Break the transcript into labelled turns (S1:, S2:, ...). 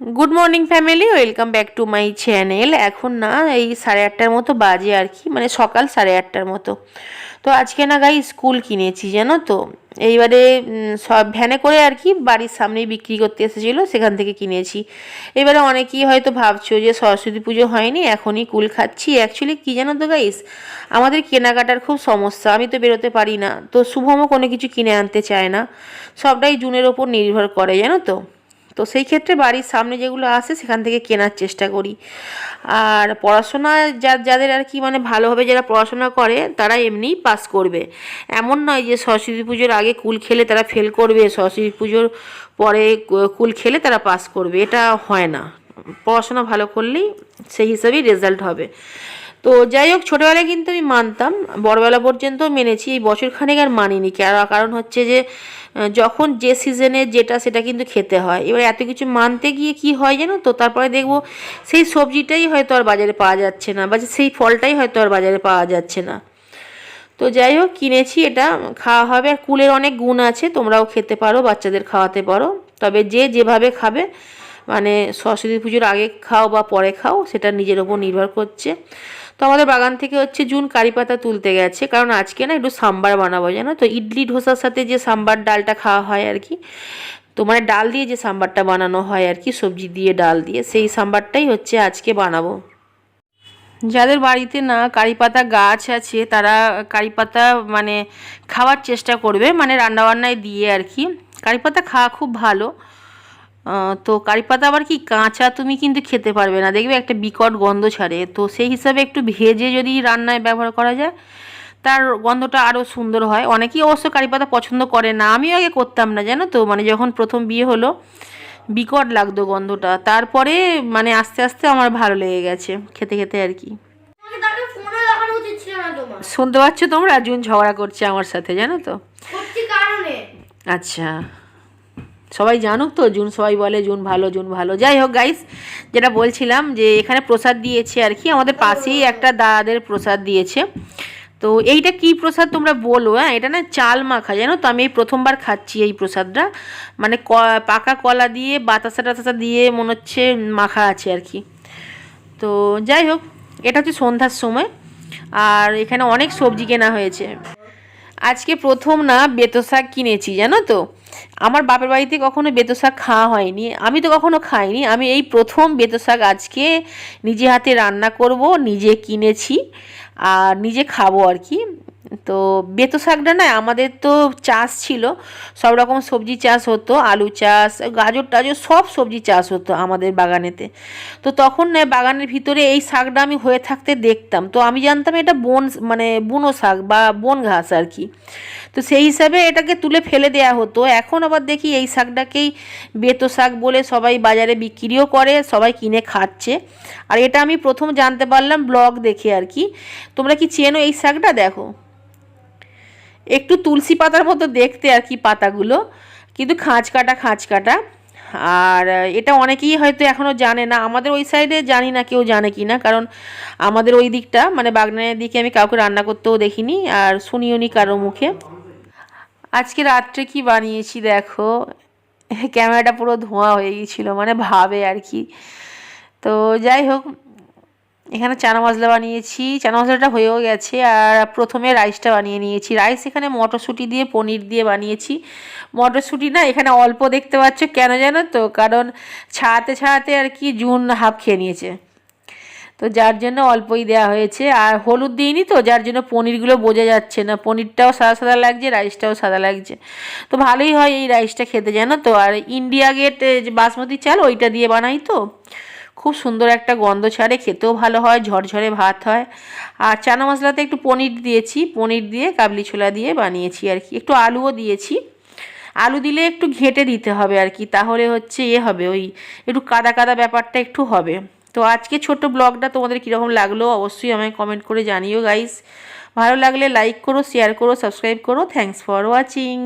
S1: Good morning family welcome back to my channel এখন না, এই সাড়ে আটটার মতো বাজে আর কি মানে সকাল সাড়ে আটটার মতো। তো আজকে না গাই স্কুল কিনেছি, জানো তো? এইবারে সব ভ্যানে করে আর কি বাড়ির সামনেই বিক্রি করতে এসেছিল, সেখান থেকে কিনেছি। এবারে অনেকেই হয়তো ভাবছ যে সরস্বতী পুজো হয়নি, এখনই কুল খাচ্ছি। অ্যাকচুয়ালি কী জানো তো গাইস আমাদের কেনাকাটার খুব সমস্যা, আমি তো বেরোতে পারি না। তো শুভমও কোনো কিছু কিনে আনতে চায় না। সবটাই জুনের ওপর নির্ভর করে, জানো তো? তো সেই ক্ষেত্রে বাড়ির সামনে যেগুলো আসে সেখান থেকে কেনার চেষ্টা করি। আর পড়াশোনা যা যাদের আর কি মানে ভালোভাবে যারা পড়াশোনা করে তারা এমনিই পাস করবে। এমন নয় যে সরস্বতী পুজোর আগে কুল খেলে তারা ফেল করবে, সরস্বতী পুজোর পরে কুল খেলে তারা পাস করবে। এটা হয় না। পড়াশোনা ভালো করলেই সেই হিসাবেই রেজাল্ট হবে। তো যাই হোক, ছোটোবেলায় কিন্তু আমি মানতাম, বড়বেলা পর্যন্ত মেনেছি, এই বছর খানেক আর মানিনি। কার- কারণ হচ্ছে যে যখন যে সিজনে যেটা সেটা কিন্তু খেতে হয়। এবার এত কিছু মানতে গিয়ে কি হয় জানো তো? তারপরে দেখব, সেই সবজিটাই হয়তো আর বাজারে পাওয়া যাচ্ছে না, বা সেই ফলটাই হয়তো আর বাজারে পাওয়া যাচ্ছে না। তো যাই হোক, কিনেছি এটা, খাওয়া হবে। আর কুলের অনেক গুণ আছে, তোমরাও খেতে পারো, বাচ্চাদের খাওয়াতে পারো। তবে যে যেভাবে খাবে মানে সরস্বতী পুজোর আগে খাও বা পরে খাও, সেটা নিজের ওপর নির্ভর করছে। তো আমাদের বাগান থেকে হচ্ছে জুন কারি পাতা তুলতে গেছে, কারণ আজকে না একটু সাম্বার বানাবো, জানো তো? ইডলি ধোসার সাথে যে সাম্বার ডালটা খাওয়া হয় আর কি, তো মানে ডাল দিয়ে যে সাম্বারটা বানানো হয় আর কি, সবজি দিয়ে, ডাল দিয়ে, সেই সাম্বারটাই হচ্ছে আজকে বানাবো। যাদের বাড়িতে না কারি পাতা গাছ আছে, তারা কারি পাতা মানে খাওয়ার চেষ্টা করবে মানে রান্নাবান্নায় দিয়ে আর কি। কারি পাতা খাওয়া খুব ভালো তো কারি পাতা আবার কি কাঁচা তুমি কিন্তু খেতে পারবে না। দেখবে একটা বিকট গন্ধ ছাড়ে। তো সেই হিসাবে একটু ভেজে যদি রান্নায় ব্যবহার করা যায় তার গন্ধটা আরও সুন্দর হয়। অনেকেই অবশ্য কারি পাতা পছন্দ করে না। আমিও আগে করতাম না জানো তো? মানে যখন প্রথম বিয়ে হলো বিকট লাগতো গন্ধটা। তারপরে মানে আস্তে আস্তে আমার ভালো লেগে গেছে খেতে খেতে আর কি। শুনতে পাচ্ছ তোমরা? জুন ঝগড়া করছে আমার সাথে জানো তো? আচ্ছা। সবাই জানুক তো, জুন সবাই বলে, জুন ভালো জুন ভালো। যাই হোক গাইস যেটা বলছিলাম যে এখানে প্রসাদ দিয়েছে আর কি, আমাদের পাশেই একটা দাদাদের প্রসাদ দিয়েছে। তো এইটা কি প্রসাদ তোমরা বলো হ্যাঁ? এটা না চাল মাখা, জানো তো? আমি এই প্রথমবার খাচ্ছি এই প্রসাদটা। মানে ক- পাকা কলা দিয়ে, বাতাসা টাতাসা দিয়ে মনে হচ্ছে মাখা আছে আর কি। তো যাই হোক, এটা হচ্ছে সন্ধ্যার সময়। আর এখানে অনেক সবজি কেনা হয়েছে। আজকে প্রথম না বেতো শাক কিনেছি, জানো তো? আমার বাপের বাড়িতে কখনো বেতো শাক খাওয়া হয়নি। আমি তো কখনো খাইনি। আমি এই প্রথম বেতো শাক আজকে নিজে হাতে রান্না করব, নিজে কিনেছি আর নিজে খাব আর কি। তো বেতো শাকটা না, আমাদের তো চাষ ছিল, সব রকম সবজি চাষ হতো, আলু চাষ, গাজর টাজর সব সবজি চাষ হতো আমাদের বাগানেতে। তো তখন না বাগানের ভিতরে এই শাকটা আমি হয়ে থাকতে দেখতাম। তো আমি জানতাম এটা বন মানে বুনো শাক বা বন ঘাস আর কি। তো সেই হিসাবে এটাকে তুলে ফেলে দেয়া হতো। এখন আবার দেখি এই শাকটাকেই বেতো শাক বলে সবাই বাজারে বিক্রিও করে, সবাই কিনে খাচ্ছে। আর এটা আমি প্রথম জানতে পারলাম ব্লগ দেখে আর কি। তোমরা কি চেনো এই শাকটা? দেখো। একটু তুলসী পাতার মতো দেখতে আর কি পাতাগুলো, কিন্তু খাঁচ কাটা খাঁচ কাটা আর এটা অনেকেই হয়তো এখনও জানে না, আমাদের ওই সাইডে জানি না কেউ জানে কি না, কারণ আমাদের ওই দিকটা মানে বাগনানের দিকে আমি কাউকে রান্না করতেও দেখিনি, আর শুনিও নি কারও মুখে। আজকে রাত্রে কি বানিয়েছি দেখো? ক্যামেরাটা পুরো ধোঁয়া হয়ে গিয়েছিল মানে ভাবে আর কি। তো যাই হোক, এখানে চানা মশলা বানিয়েছি। চানা মশলাটা হয়েও গেছে, আর প্রথমে রাইসটা বানিয়ে নিয়েছি। রাইস এখানে মটরশুঁটি দিয়ে, পনির দিয়ে বানিয়েছি। মটরশুঁটি না এখানে অল্প দেখতে পাচ্ছ, কেন জানো তো? কারণ ছাড়াতে ছাড়াতে আর কি জুন হাফ খেয়ে নিয়েছে। তো যার জন্য অল্পই দেওয়া হয়েছে। আর হলুদ দিইনি তো, যার জন্য পনিরগুলো বোঝা যাচ্ছে না। পনিরটাও সাদা সাদা লাগছে, রাইসটাও সাদা লাগছে। তো ভালোই হয় এই রাইসটা খেতে, জানো তো। আর ইন্ডিয়া গেট যে বাসমতি চাল, ওইটা দিয়ে বানাই তো। খুব সুন্দর একটা গন্ধ ছাড়ে, খেতেও ভালো হয়, ঝরঝরে ভাত হয়। আর চানা মশলাতে একটু পনির দিয়েছি। পনির দিয়ে কাবলি ছোলা দিয়ে বানিয়েছি আর কি। একটু আলুও দিয়েছি। আলু দিলে একটু ঘেঁটে দিতে হবে আর কি, তাহলে হচ্ছে ইয়ে হবে, ওই একটু কাদা কাদা ব্যাপারটা একটু হবে। তো আজকে ছোট ব্লগটা তোমাদের কীরকম লাগল অবশ্যই আমায় কমেন্ট করে জানিও গাইস ভালো লাগলে লাইক করো শেয়ার করো সাবস্ক্রাইব করো। Thanks for watching